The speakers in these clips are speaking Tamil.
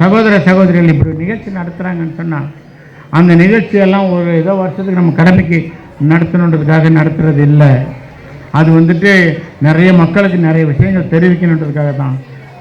சகோதர சகோதரிகள் இப்படி நிகழ்ச்சி நடத்துகிறாங்கன்னு சொன்னால் அந்த நிகழ்ச்சியெல்லாம் ஒரு ஏதோ வருஷத்துக்கு நம்ம கடமைக்கு நடத்தணுன்றதுக்காக நடத்துறது இல்லை. அது வந்துட்டு நிறைய மக்களுக்கு நிறைய விஷயங்கள் தெரிவிக்கணுன்றதுக்காக தான்.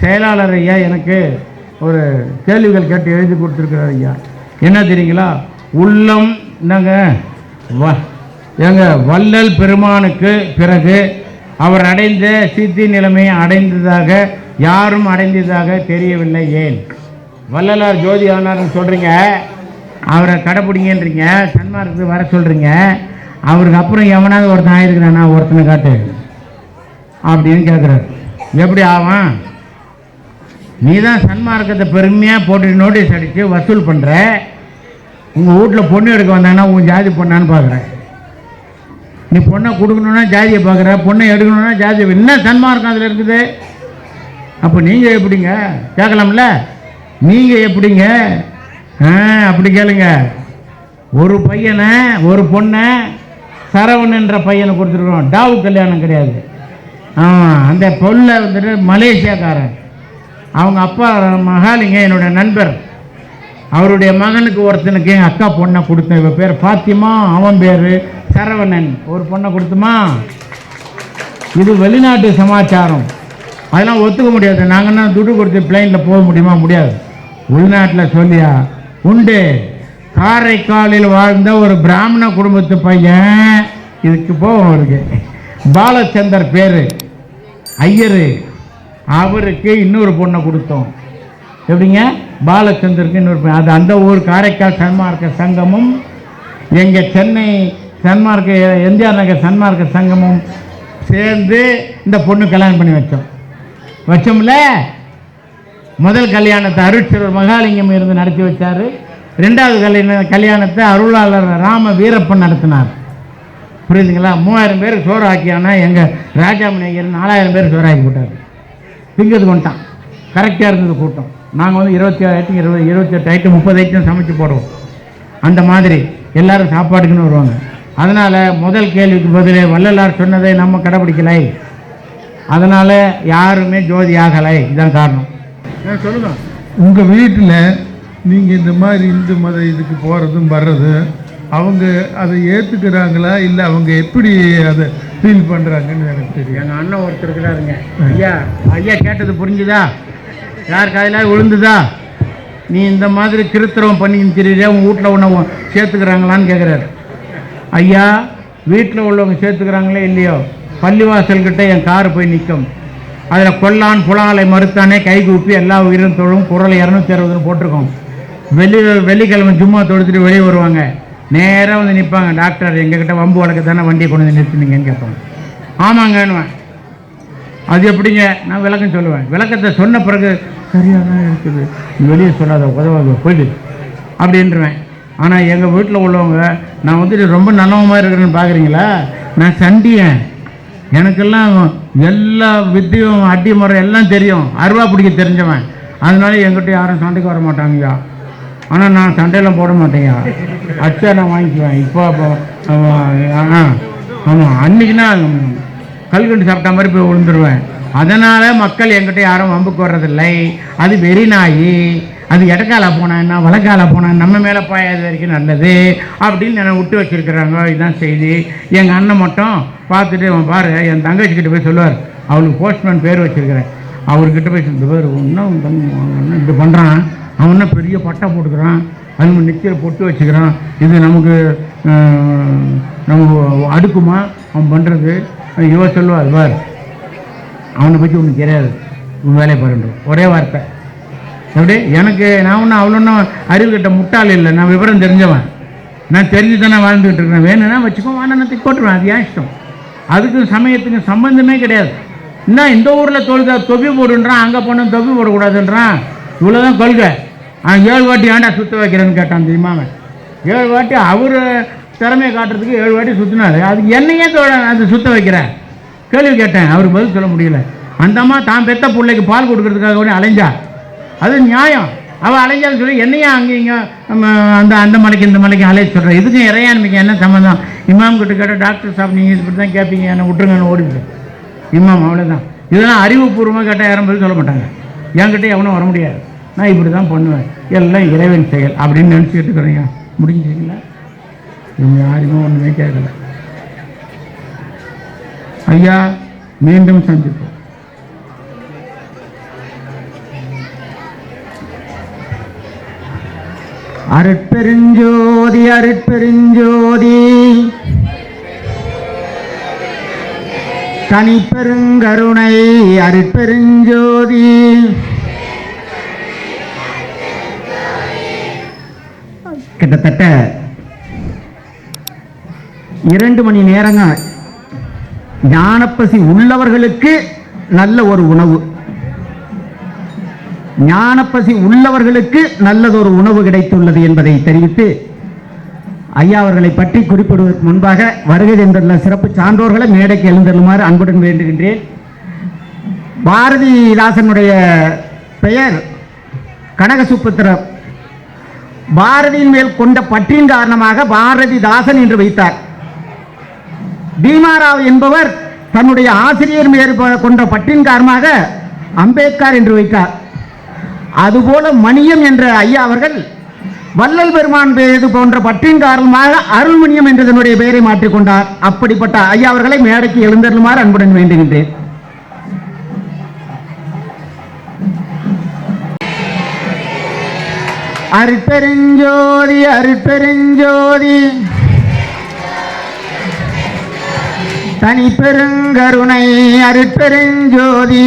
செயலாளர் ஐயா எனக்கு ஒரு கேள்விகள் கேட்டு எழுதி கொடுத்துருக்கிறார் ஐயா. என்ன தெரியுங்களா? உள்ளம் நாங்கள் வ எங்கள் வள்ளல் பெருமானுக்கு பிறகு அவர் அடைந்த சித்தி நிலைமையை அடைந்ததாக யாரும் அடைந்ததாக தெரியவில்லை ஏன்? வள்ளலார் ஜோதி ஆனார்னு சொல்கிறீங்க அவரை கடைப்பிடிங்கன்றீங்க சன்மார்க்கு வர சொல்கிறீங்க அவருக்கு அப்புறம் எவனாவது ஒருத்தன் ஆயிருக்கிறானா ஒருத்தனை காட்டு. அப்படின்னு கேட்குறாரு எப்படி ஆவான்? நீ தான் சன்மார்க்கத்தை பெருமையாக போட்டு நோட்டீஸ் அடித்து வசூல் பண்ணுற உங்கள் வீட்டில் பொண்ணு எடுக்க வந்தாங்கன்னா உன் ஜாதி பொண்ணான்னு பார்க்குறேன் நீ பொண்ணை கொடுக்கணுன்னா ஜாதியை பார்க்குற பொண்ணை எடுக்கணுன்னா ஜாதி. என்ன சன்மார்க்கம் அதில் இருக்குது? அப்போ நீங்கள் எப்படிங்க? கேட்கலாம்ல? நீங்கள் எப்படிங்க? ஆ அப்படி கேளுங்க. ஒரு பையனை ஒரு பொண்ணை சரவணன்ற பையனை கொடுத்துருக்குறோம். டாவு கல்யாணம் கிடையாது. அந்த பொண்ணை வந்துட்டு மலேசியாக்காரன். அவங்க அப்பா மகாலிங்க என்னோட நண்பர். அவருடைய மகனுக்கு ஒருத்தனுக்கு எங்கள் அக்கா பொண்ணை கொடுத்தேன். இவன் பேர் பாத்திமா அவன் பேர் சரவணன். ஒரு பொண்ணை கொடுத்துமா? இது வெளிநாட்டு சமாச்சாரம். அதெல்லாம் ஒத்துக்க முடியாது. நாங்கன்னா துட்டு கொடுத்து பிளைனில் போக முடியுமா? முடியாது. உள்நாட்டில் சொல்லியா உண்டு. காரைக்காலில் வாழ்ந்த ஒரு பிராமண குடும்பத்து பையன் இதுக்கு போவோம் அவருக்கு பாலச்சந்தர் பேர். ஐயர். அவருக்கு இன்னொரு பொண்ணை கொடுத்தோம். எப்படிங்க? பாலச்சந்தருக்கு இன்னொரு அது அந்த ஊர் காரைக்கால் சன்மார்க்க சங்கமும் எங்கள் சென்னை சன்மார்க்க எம்ஜிஆர் நகர் சன்மார்க்க சங்கமும் சேர்ந்து இந்த பொண்ணு கல்யாணம் பண்ணி வச்சோம். வச்சோம்ல? முதல் கல்யாணத்தை அருட்சிவர் மகாலிங்கம் இருந்து நடத்தி வச்சார். ரெண்டாவது கல்யாண கல்யாணத்தை அருளாளர் ராம வீரப்பன் நடத்தினார். புரியுதுங்களா? மூவாயிரம் பேர் சோறு ஆக்கியானா எங்கள் ராஜாமணி ஐயர் நாலாயிரம் பேர் சோறு ஆக்கி போட்டார் திங்கிறது கொண்டான் கரெக்டாக இருந்தது கூட்டம். நாங்கள் வந்து இருபத்தி ஏழு ஐட்டம் இருபது இருபத்தெட்டு ஐட்டம் முப்பது ஐட்டம் சமைச்சு போடுவோம். அந்த மாதிரி எல்லாரும் சாப்பாட்டுக்குன்னு வருவாங்க. அதனால் முதல் கேள்விக்கு பதிலே வள்ளலார் சொன்னதை நம்ம கடைப்பிடிக்கலை அதனால் யாருமே ஜோதி ஆகலை இதுதான் காரணம் சொல்லுங்க. உங்கள் வீட்டில் நீங்கள் இந்த மாதிரி இந்து மத இதுக்கு போகிறதும் வர்றதும் அவங்க அதை ஏற்றுக்கிறாங்களா இல்லை அவங்க எப்படி அதை ஃபீல் பண்ணுறாங்கன்னு எனக்கு தெரியும். எங்கள் அண்ணன் ஒருத்தர் இருக்கிறாருங்க. ஐயா ஐயா கேட்டது புரிஞ்சுதா? யார் காதில் விழுந்துதா? நீ இந்த மாதிரி திருத்தரம் பண்ணி திரியா உங்கள் வீட்டில் உன்னை சேர்த்துக்கிறாங்களான்னு கேட்குறாரு ஐயா வீட்டில் உள்ளவங்க சேர்த்துக்கிறாங்களே இல்லையோ? பள்ளிவாசல்கிட்ட என் காரு போய் நிற்கும் அதில் கொல்லான் புலாலை மறுத்தானே கை கூப்பி எல்லா உயிரும் தொழும் குரல் இரநூத்தி அறுபதுன்னு போட்டிருக்கோம். வெள்ளி வெள்ளிக்கிழமை சும்மா தொடுத்துட்டு வெளியே வருவாங்க. நேராக வந்து நிற்பாங்க டாக்டர் எங்ககிட்ட வம்பு வழக்கு தானே வண்டியை கொண்டு வந்து நிறுத்தினீங்கன்னு கேட்பாங்க. ஆமாங்கன்னுவேன். அது எப்படிங்க? நான் விளக்கம் சொல்லுவேன். விளக்கத்தை சொன்ன பிறகு சரியாக தான் இருக்குது. வெளியே சொல்லாத உதவாத போயிடு. அப்படின்றவேன். ஆனால் எங்கள் வீட்டில் உள்ளவங்க நான் வந்துட்டு ரொம்ப நல்லவமாக இருக்கிறேன்னு பார்க்குறீங்களா நான் சண்டியன். எனக்கெல்லாம் எல்லா வித்தியும் அட்டி முறை எல்லாம் தெரியும். அருவா பிடிக்க தெரிஞ்சவன். அதனால எங்கிட்ட யாரும் சண்டைக்கு வர மாட்டாங்கய்யா. ஆனால் நான் சண்டையெல்லாம் போட மாட்டேங்கய்யா அச்சா நான் வாங்கிக்குவேன். இப்போ அப்போ ஆமாம் அன்னைக்குன்னா கல்கண்டு சாப்பிட்ட மாதிரி போய் விழுந்துருவேன். அதனால் மக்கள் எங்கிட்ட யாரும் வம்புக்கு வர்றதில்லை. அது வெறி நாயி. அது இடக்கால போனான்னா வழக்கால போனால் நம்ம மேலே பாயாத வரைக்கும் நல்லது அப்படின்னு என்னை விட்டு வச்சுருக்குறாங்க. இதுதான் செய்தி. எங்கள் அண்ணன் மட்டும் பார்த்துட்டு அவன் பாரு என் தங்கச்சிக்கிட்ட போய் சொல்லுவார். அவளுக்கு போஸ்ட்மேன் பேர் வச்சுருக்கிறேன். அவர்கிட்ட போய் இந்த பேர் இன்னும் உன் அண்ணன் இப்படி பண்ணுறான் அவன் என்ன பெரிய பட்டா போட்டுக்கிறான். அது நிச்சயம் பொட்டு வச்சுக்கிறான். இது நமக்கு நம்ம அடுக்குமா? அவன் பண்ணுறது இவ சொல்லுவார் பார் அவனை பற்றி ஒன்றும் தெரியாது. உன் வேலையை பாருன்றோம் ஒரே வார்த்தை. எப்படி? எனக்கு நான் ஒன்றும் அவ்வளோன்னும் அறிவு கிட்ட முட்டாள் இல்லை. நான் விவரம் தெரிஞ்சவன். நான் தெரிஞ்சு தானே வாழ்ந்துக்கிட்டு இருக்கேன் வேணும்னா வச்சுக்கோ வானத்துக்கு போட்டுருவேன். அது ஏன் இஷ்டம். அதுக்கும் சமயத்துக்கும் சம்பந்தமே கிடையாது. என்ன இந்த ஊரில் தொழுதா தொப்பி போடுன்றான் அங்கே போனால் தொப்பி போடக்கூடாதுன்றான். இவ்வளோதான் கொள்கை. ஆனால் ஏழு வாட்டி ஏன்டா சுத்த வைக்கிறேன்னு கேட்டான் தெரியுமா ஏழு வாட்டி அவர் திறமையை காட்டுறதுக்கு ஏழு வாட்டி சுற்றினாரு அதுக்கு என்னையே தோழ அது சுத்த வைக்கிறேன் கேள்வி கேட்டேன். அவருக்கு பதில் சொல்ல முடியல. அந்த அம்மா தான் பெத்த பிள்ளைக்கு பால் கொடுக்கறதுக்காக கூட அலைஞ்சா. அது நியாயம். அவள் அலைஞ்சாலும் சொல்லி என்னையும் அங்கே இங்கே நம்ம அந்த அந்த மலைக்கு இந்த மலைக்கு அலைய சொல்கிறேன் இதுக்கும் இறையாண்மைக்கு என்ன சம்மந்தம் இமாம் கிட்ட கேட்டால் டாக்டர் சாப் நீங்கள் இப்படி தான் கேட்பீங்க என்ன விட்டுருங்கன்னு ஓடிவிடு இமாம் அவ்வளோதான் இதெல்லாம் அறிவுபூர்வமாக கேட்டால் யாரும் பதில் சொல்ல மாட்டாங்க. என்கிட்ட எவனும் வர முடியாது. நான் இப்படி தான் பண்ணுவேன். எல்லாம் இறைவன் செயல் அப்படின்னு நினச்சிக்கிட்டு இருக்கிறேங்க முடிஞ்சுங்களா இவங்க யாருமே ஒன்றுமே கேட்கல. ஐயா மீண்டும் சந்திப்போம். அருட்பெருஞ்சோதி அருட்பெருஞ்சோதி. தனிப்பெருங்கருணை அருட்பெருஞ்சோதி. கிட்டத்தட்ட இரண்டு மணி நேரங்க ஞானப்பசி உள்ளவர்களுக்கு நல்ல ஒரு உணவு. ஞானப்பசி உள்ளவர்களுக்கு நல்லதொரு உணவு கிடைத்துள்ளது என்பதை தெரிவித்து ஐயா அவர்களை பற்றி குறிப்பிடுவதற்கு முன்பாக வருகை தந்துள்ள சிறப்பு சான்றோர்களை மேடைக்கு எழுந்தருளுமாறு அன்புடன் வேண்டுகின்றேன். பாரதிதாசனுடைய பெயர் கனகசுப்புத்திரர் பாரதியின் மேல் கொண்ட பற்றின் காரணமாக பாரதிதாசன் என்று வைத்தார். பீமாராவ் என்பவர் தன்னுடைய ஆசிரியர் மேல் கொண்ட பற்றின் காரணமாக அம்பேத்கர் என்று வைத்தார். அதுபோல மணியம் என்ற ஐயா அவர்கள் வள்ளல் பெருமான் பேரு போன்ற பற்றின் காரணமாக அருள்மணியம் என்ற தன்னுடைய பெயரை மாற்றிக்கொண்டார் அப்படிப்பட்ட ஐயா அவர்களை மேடைக்கு எழுந்தருளுமாறு அன்புடன் வேண்டுகின்றேன். அருட்பெருஞ்சோதி அருட்பெருஞ்சோதி. தனி பெருங்கருணை அருட்பெருஞ்சோதி.